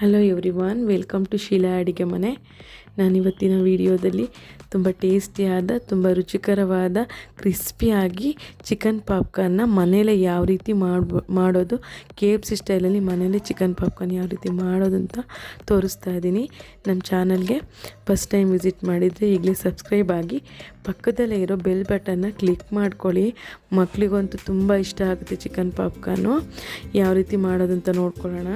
Hello everyone welcome to Sheela ಅಡಿಗೆ ಮನೆ ನಾನಿವತ್ತಿನ ವಿಡಿಯೋದಲ್ಲಿ ತುಂಬ ಟೇಸ್ಟಿಯಾದ ತುಂಬ ರುಚಿಕರವಾದ ಕ್ರಿಸ್ಪಿಯಾಗಿ ಚಿಕನ್ ಪಾಪ್ಕಾರ್ನ ಮನೇಲೆ ಯಾವ ರೀತಿ ಮಾಡ್ಬೋ, ಮಾಡೋದು ಕೆ ಎಫ್ ಸಿ ಸ್ಟೈಲಲ್ಲಿ ಮನೇಲೆ ಚಿಕನ್ ಪಾಪ್ಕಾರ್ನ್ ಯಾವ ರೀತಿ ಮಾಡೋದು ಅಂತ ತೋರಿಸ್ತಾ ಇದ್ದೀನಿ. ನಮ್ಮ ಚಾನಲ್ಗೆ ಫಸ್ಟ್ ಟೈಮ್ ವಿಸಿಟ್ ಮಾಡಿದರೆ ಈಗಲೇ ಸಬ್ಸ್ಕ್ರೈಬ್ ಆಗಿ ಪಕ್ಕದಲ್ಲೇ ಇರೋ ಬೆಲ್ ಬಟನ್ನ ಕ್ಲಿಕ್ ಮಾಡ್ಕೊಳ್ಳಿ. ಮಕ್ಕಳಿಗಂತೂ ತುಂಬ ಇಷ್ಟ ಆಗುತ್ತೆ ಚಿಕನ್ ಪಾಪ್ಕಾರ್ನು ಯಾವ ರೀತಿ ಮಾಡೋದು ಅಂತ ನೋಡ್ಕೊಳ್ಳೋಣ.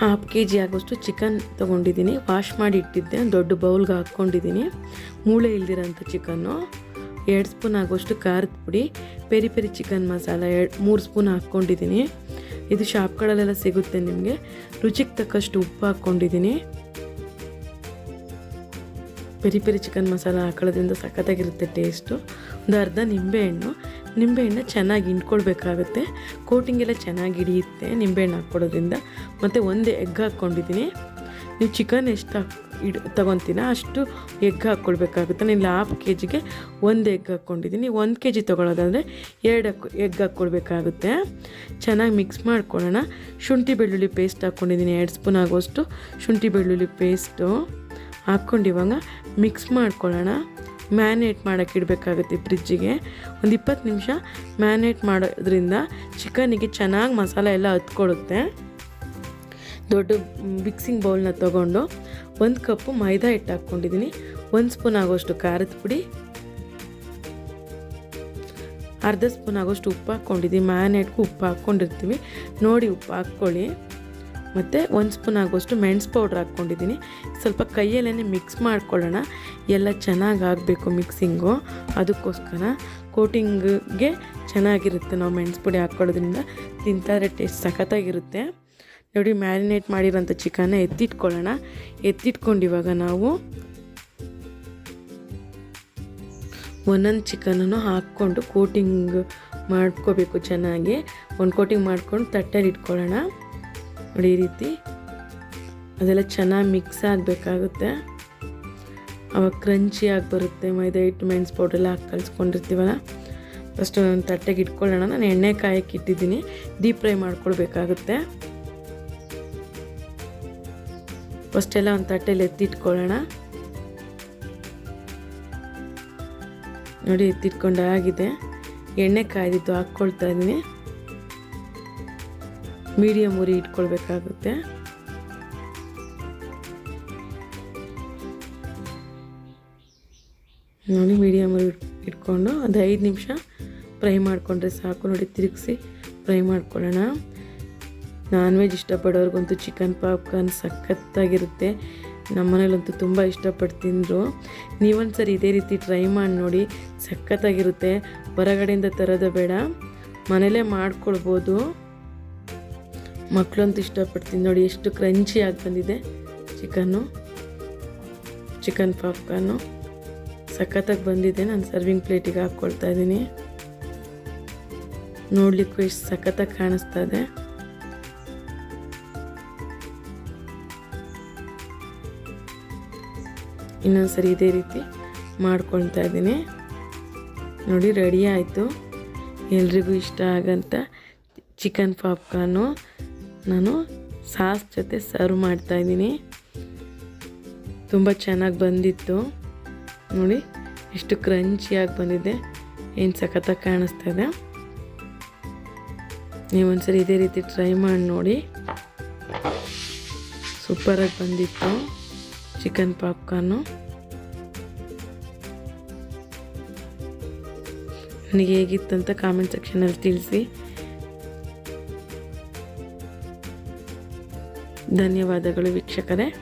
ಹಾಫ್ ಕೆ ಜಿ ಆಗೋಷ್ಟು ಚಿಕನ್ ತೊಗೊಂಡಿದ್ದೀನಿ. ವಾಶ್ ಮಾಡಿ ಇಟ್ಟಿದ್ದೆ. ದೊಡ್ಡ ಬೌಲ್ಗೆ ಹಾಕ್ಕೊಂಡಿದ್ದೀನಿ. ಮೂಳೆ ಇಲ್ದಿರೋಂಥ ಚಿಕನ್ನು ಎರಡು ಸ್ಪೂನ್ ಆಗೋಷ್ಟು ಖಾರದ ಪುಡಿ. ಪೆರಿ ಪೆರಿ ಚಿಕನ್ ಮಸಾಲ ಎರಡು, ಮೂರು ಸ್ಪೂನ್ ಹಾಕ್ಕೊಂಡಿದ್ದೀನಿ. ಇದು ಶಾಪ್ಗಳಲ್ಲೆಲ್ಲ ಸಿಗುತ್ತೆ ನಿಮಗೆ. ರುಚಿಗೆ ತಕ್ಕಷ್ಟು ಉಪ್ಪು ಹಾಕ್ಕೊಂಡಿದ್ದೀನಿ. ಪೆರಿ ಪೆರಿ ಚಿಕನ್ ಮಸಾಲ ಹಾಕೊಳ್ಳೋದ್ರಿಂದ ಸಖತ್ತಾಗಿರುತ್ತೆ ಟೇಸ್ಟು ಒಂದು ಅರ್ಧ ನಿಂಬೆಹಣ್ಣು ನಿಂಬೆಹಣ್ಣು ಚೆನ್ನಾಗಿ ಹಿಂಡ್ಕೊಳ್ಬೇಕಾಗುತ್ತೆ. ಕೋಟಿಂಗ್ ಎಲ್ಲ ಚೆನ್ನಾಗಿ ಹಿಡಿಯುತ್ತೆ ನಿಂಬೆಹಣ್ಣು ಹಾಕ್ಕೊಡೋದ್ರಿಂದ ಮತ್ತು ಒಂದು ಎಗ್ ಹಾಕ್ಕೊಂಡಿದ್ದೀನಿ. ನೀವು ಚಿಕನ್ ಎಷ್ಟು ಇಡ್ ತೊಗೊತೀನ ಅಷ್ಟು ಎಗ್ ಹಾಕ್ಕೊಳ್ಬೇಕಾಗುತ್ತೆ. ನಾನು ಹಾಫ್ ಕೆ ಜಿಗೆ ಒಂದು ಎಗ್ ಹಾಕ್ಕೊಂಡಿದ್ದೀನಿ. ಒಂದು ಕೆ ಜಿ ತೊಗೊಳೋದಾದರೆ ಎರಡು ಎಗ್ ಹಾಕ್ಕೊಳ್ಬೇಕಾಗುತ್ತೆ. ಚೆನ್ನಾಗಿ ಮಿಕ್ಸ್ ಮಾಡ್ಕೊಳ್ಳೋಣ. ಶುಂಠಿ ಬೆಳ್ಳುಳ್ಳಿ ಪೇಸ್ಟ್ ಹಾಕ್ಕೊಂಡಿದ್ದೀನಿ. ಎರಡು ಸ್ಪೂನ್ ಆಗೋಷ್ಟು ಶುಂಠಿ ಬೆಳ್ಳುಳ್ಳಿ ಪೇಸ್ಟು ಹಾಕ್ಕೊಂಡು ಇವಾಗ ಮಿಕ್ಸ್ ಮಾಡ್ಕೊಳ್ಳೋಣ. ಮ್ಯಾನೇಟ್ ಮಾಡೋಕ್ಕೆ ಇಡಬೇಕಾಗುತ್ತೆ ಫ್ರಿಜ್ಜಿಗೆ. ಒಂದು ಇಪ್ಪತ್ತು ನಿಮಿಷ ಮ್ಯಾನೇಟ್ ಮಾಡೋದ್ರಿಂದ ಚಿಕನಿಗೆ ಚೆನ್ನಾಗಿ ಮಸಾಲೆ ಎಲ್ಲ ಹತ್ಕೊಳ್ಳುತ್ತೆ. ದೊಡ್ಡ ಮಿಕ್ಸಿಂಗ್ ಬೌಲ್ನ ತೊಗೊಂಡು ಒಂದು ಕಪ್ಪು ಮೈದಾ ಹಿಟ್ಟು ಹಾಕ್ಕೊಂಡಿದ್ದೀನಿ. ಒಂದು ಸ್ಪೂನ್ ಆಗೋಷ್ಟು ಖಾರದ ಪುಡಿ. ಅರ್ಧ ಸ್ಪೂನ್ ಆಗೋಷ್ಟು ಉಪ್ಪು ಹಾಕ್ಕೊಂಡಿದ್ದೀನಿ. ಮ್ಯಾನೇಟ್ಗೂ ಉಪ್ಪು ಹಾಕ್ಕೊಂಡಿರ್ತೀವಿ. ನೋಡಿ ಉಪ್ಪು ಹಾಕ್ಕೊಳ್ಳಿ. ಮತ್ತು ಒಂದು ಸ್ಪೂನ್ ಆಗೋಷ್ಟು ಮೆಣಸು ಪೌಡ್ರ್ ಹಾಕ್ಕೊಂಡಿದ್ದೀನಿ. ಸ್ವಲ್ಪ ಕೈಯಲ್ಲೇ ಮಿಕ್ಸ್ ಮಾಡ್ಕೊಳ್ಳೋಣ. ಎಲ್ಲ ಚೆನ್ನಾಗಿ ಆಗಬೇಕು ಮಿಕ್ಸಿಂಗು ಅದಕ್ಕೋಸ್ಕರ ಕೋಟಿಂಗ್ಗೆ ಚೆನ್ನಾಗಿರುತ್ತೆ ನಾವು ಮೆಣಸು ಪುಡಿ ಹಾಕ್ಕೊಳ್ಳೋದ್ರಿಂದ. ತಿಂತಾರೆ ಟೇಸ್ಟ್ ಸಖತ್ತಾಗಿರುತ್ತೆ. ನೋಡಿ ಮ್ಯಾರಿನೇಟ್ ಮಾಡಿರೋಂಥ ಚಿಕನ್ನ ಎತ್ತಿಟ್ಕೊಳ್ಳೋಣ. ಎತ್ತಿಟ್ಕೊಂಡು ಇವಾಗ ನಾವು ಒಂದೊಂದು ಚಿಕನನ್ನು ಹಾಕ್ಕೊಂಡು ಕೋಟಿಂಗ್ ಮಾಡ್ಕೋಬೇಕು ಚೆನ್ನಾಗಿ. ಒಂದು ಕೋಟಿಂಗ್ ಮಾಡ್ಕೊಂಡು ತಟ್ಟೆಲಿ ಇಟ್ಕೊಳ್ಳೋಣ. ನೋಡಿ ಈ ರೀತಿ. ಅದೆಲ್ಲ ಚೆನ್ನಾಗಿ ಮಿಕ್ಸ್ ಆಗಬೇಕಾಗುತ್ತೆ. ಅವಾಗ ಕ್ರಂಚಿಯಾಗಿ ಬರುತ್ತೆ. ಮೈದಾ ಹಿಟ್ಟು ಮೆಣಸು ಪೌಡ್ರೆಲ್ಲ ಹಾಕಿ ಕಲಿಸ್ಕೊಂಡಿರ್ತೀವಲ್ಲ? ಫಸ್ಟ್ ಒಂದು ತಟ್ಟೆಗೆ ಇಟ್ಕೊಳ್ಳೋಣ. ನಾನು ಎಣ್ಣೆ ಕಾಯಕ್ಕೆ ಇಟ್ಟಿದ್ದೀನಿ. Deep fry ಮಾಡ್ಕೊಳ್ಬೇಕಾಗುತ್ತೆ. ಫಸ್ಟೆಲ್ಲ ಒಂದು ತಟ್ಟೆಲಿ ಎತ್ತಿಟ್ಕೊಳ್ಳೋಣ ನೋಡಿ ಎತ್ತಿಟ್ಕೊಂಡಾಗಿದೆ ಎಣ್ಣೆ ಕಾಯ್ದಿದ್ದು ಹಾಕ್ಕೊಳ್ತಾ ಇದ್ದೀನಿ. ಮೀಡಿಯಮ್ ಉರಿ ಇಟ್ಕೊಳ್ಬೇಕಾಗುತ್ತೆ. ನೋಡಿ ಮೀಡಿಯಮ್ ಉರಿ ಇಟ್ಕೊಂಡು ಒಂದು ಐದು ನಿಮಿಷ ಫ್ರೈ ಮಾಡಿಕೊಂಡ್ರೆ ಸಾಕು. ನೋಡಿ, ತಿರುಗಿಸಿ ಫ್ರೈ ಮಾಡ್ಕೊಳ್ಳೋಣ. ನಾನ್ ವೆಜ್ ಇಷ್ಟಪಡೋರ್ಗಂತೂ ಚಿಕನ್, ಪಾಪ್ಕಾರ್ನ್ ಸಖತ್ತಾಗಿರುತ್ತೆ. ನಮ್ಮನೇಲಂತೂ ತುಂಬ ಇಷ್ಟಪಟ್ಟು ತಿಂದರು ನೀವೊಂದು ಸರಿ ಇದೇ ರೀತಿ ಟ್ರೈ ಮಾಡಿ ನೋಡಿ, ಸಖತ್ತಾಗಿರುತ್ತೆ. ಹೊರಗಡೆಯಿಂದ ತರೋದು ಬೇಡ. ಮನೇಲೇ ಮಾಡ್ಕೊಳ್ಬೋದು. ಮಕ್ಕಳಂತೂ ಇಷ್ಟಪಡ್ತೀನಿ ನೋಡಿ, ಎಷ್ಟು ಕ್ರಂಚಿಯಾಗಿ ಬಂದಿದೆ. Chicken, chicken popcorn. ಸಖತ್ತಾಗಿ ಬಂದಿದೆ, ನಾನು ಸರ್ವಿಂಗ್ ಪ್ಲೇಟಿಗೆ ಹಾಕ್ಕೊಳ್ತಾ ಇದ್ದೀನಿ. ನೋಡಲಿಕ್ಕೂ ಎಷ್ಟು ಸಖತ್ತಾಗಿ ಕಾಣಿಸ್ತಾ ಇದೆ. ಇನ್ನೊಂದು ಸರಿ ಇದೇ ರೀತಿ ಮಾಡ್ಕೊಳ್ತಾ ಇದ್ದೀನಿ. ನೋಡಿ ರೆಡಿ ಆಯಿತು. ಎಲ್ರಿಗೂ ಇಷ್ಟ ಆಗಂತ ಚಿಕನ್ ಪಾಪ್ಕಾರ್ನು. ನಾನು ಸಾಸ್ ಜೊತೆ ಸರ್ವ್ ಮಾಡ್ತಾಯಿದ್ದೀನಿ ತುಂಬ ಚೆನ್ನಾಗಿ ಬಂದಿತ್ತು. ನೋಡಿ, ಎಷ್ಟು ಕ್ರಂಚಿಯಾಗಿ ಬಂದಿದೆ. ಏನು ಸಖತ್ತಾಗಿ ಕಾಣಿಸ್ತಾ ಇದೆ. ನೀವೊಂದ್ಸರಿ ಇದೇ ರೀತಿ ಟ್ರೈ ಮಾಡಿ ನೋಡಿ. ಸೂಪರಾಗಿ ಬಂದಿತ್ತು. Chicken popcorn. ನನಗೆ ಹೇಗಿತ್ತು ಅಂತ ಕಾಮೆಂಟ್ ಸೆಕ್ಷನಲ್ಲಿ ತಿಳಿಸಿ. ಧನ್ಯವಾದಗಳು ವೀಕ್ಷಕರೇ.